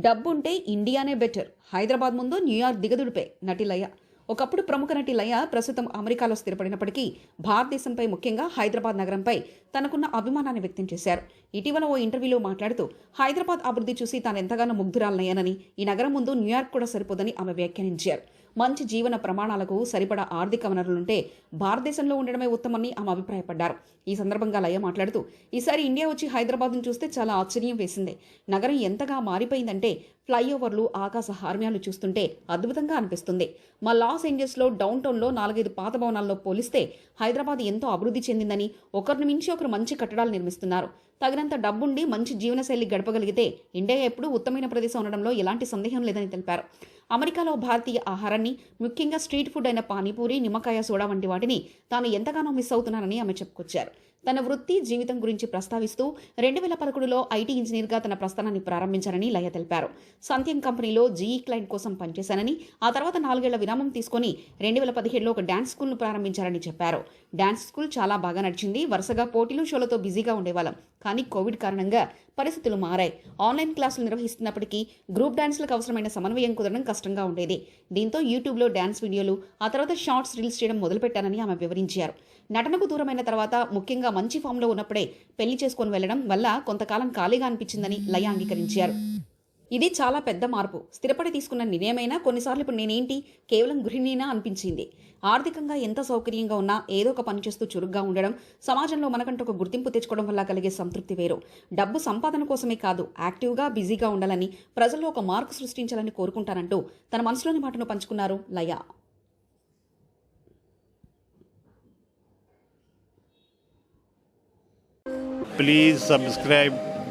డబ్బుంటే ఇండియానే బెటర్. హైదరాబాద్ ముందు న్యూయార్క్ దిగదుడిపే నటిలయ్య. ఒకప్పుడు ప్రముఖ నటి లయ ప్రస్తుతం అమెరికాలో స్థిరపడినప్పటికీ భారతదేశంపై ముఖ్యంగా హైదరాబాద్ నగరంపై తనకున్న అభిమానాన్ని వ్యక్తం చేశారు. ఇటీవల ఓ ఇంటర్వ్యూలో మాట్లాడుతూ హైదరాబాద్ అభివృద్ధి చూసి తాను ఎంతగానో ముగ్ధురాలనయ్యానని ఈ నగరం ముందు న్యూయార్క్ కూడా సరిపోదని ఆమె వ్యాఖ్యానించారు. మంచి జీవన ప్రమాణాలకు సరిపడా ఆర్థిక వనరులుంటే భారతదేశంలో ఉండడమే ఉత్తమని ఆమె అభిప్రాయపడ్డారు. ఈ సందర్భంగా లయ మాట్లాడుతూ ఈసారి ఇండియా వచ్చి హైదరాబాద్ను చూస్తే చాలా ఆశ్చర్యం వేసింది. నగరం ఎంతగా మారిపోయిందంటే ఫ్లైఓవర్లు ఆకాశ హార్మ్యాలు చూస్తుంటే అద్భుతంగా అనిపిస్తుంది. మా లాస్ ఏంజల్స్లో డౌన్ టౌన్లో నాలుగైదు పాత భవనాల్లో పోలిస్తే హైదరాబాద్ ఎంతో అభివృద్ధి చెందిందని ఒకరిని మించి ఒకరు మంచి కట్టడాలు నిర్మిస్తున్నారు. తగినంత డబ్బుండి మంచి జీవనశైలి గడపగలిగితే ఇండియా ఎప్పుడూ ఉత్తమైన ప్రదేశం ఉండడంలో ఎలాంటి సందేహం లేదని తెలిపారు. అమెరికాలో భారతీయ ఆహారాన్ని ముఖ్యంగా స్ట్రీట్ ఫుడ్ అయిన పానీపూరి నిమ్మకాయ సోడా వంటి వాటిని తాను ఎంతగానో మిస్ అవుతున్నానని ఆమె చెప్పుకొచ్చారు. తన వృత్తి జీవితం గురించి ప్రస్తావిస్తూ రెండు వేల పదకొండులో ఐటీ ఇంజనీర్గా తన ప్రస్థానాన్ని ప్రారంభించారని లయ తెలిపారు. సంత్యం కంపెనీలో జీఈ క్లయింట్ కోసం పనిచేశానని ఆ తర్వాత నాలుగేళ్ళ విరామం తీసుకొని రెండు వేల పదిహేడులో ఒక డ్యాన్స్ స్కూల్ను ప్రారంభించారని చెప్పారు. డ్యాన్స్ స్కూల్ చాలా బాగా నడిచింది వరుసగా పోటీలు షోలతో బిజీగా ఉండేవాళ్ళం. కానీ కోవిడ్ కారణంగా పరిస్థితులు మారాయి. ఆన్లైన్ క్లాసులు నిర్వహిస్తున్నప్పటికీ గ్రూప్ డాన్స్లకు అవసరమైన సమన్వయం కుదరడం కష్టం. కష్టంగా ఉండేది. దీంతో యూట్యూబ్లో డ్యాన్స్ వీడియోలు ఆ తర్వాత షార్ట్స్ రీల్స్ చేయడం మొదలుపెట్టానని ఆమె వివరించారు. నటనకు దూరమైన తర్వాత ముఖ్యంగా మంచి ఫామ్లో ఉన్నప్పుడే పెళ్ళి చేసుకొని వెళ్ళడం వల్ల కొంతకాలం ఖాళీగా అనిపించిందని లయ అంగీకరించారు. ఇది చాలా పెద్ద మార్పు. స్థిరపడి తీసుకున్న నిర్ణయమైనా కొన్నిసార్లు ఇప్పుడు నేనేంటి? కేవలం గృహిణీనా అనిపించింది. ఆర్థికంగా ఎంత సౌకర్యంగా ఉన్నా ఏదో ఒక పని చేస్తూ చురుగ్గా ఉండడం సమాజంలో మనకంటూ ఒక గుర్తింపు తెచ్చుకోవడం వల్ల కలిగే సంతృప్తి వేరు. డబ్బు సంపాదన కోసమే కాదు యాక్టివ్గా బిజీగా ఉండాలని ప్రజల్లో ఒక మార్పు సృష్టించాలని కోరుకుంటానంటూ తన మనసులోని మాటను పంచుకున్నారు Laya. Please subscribe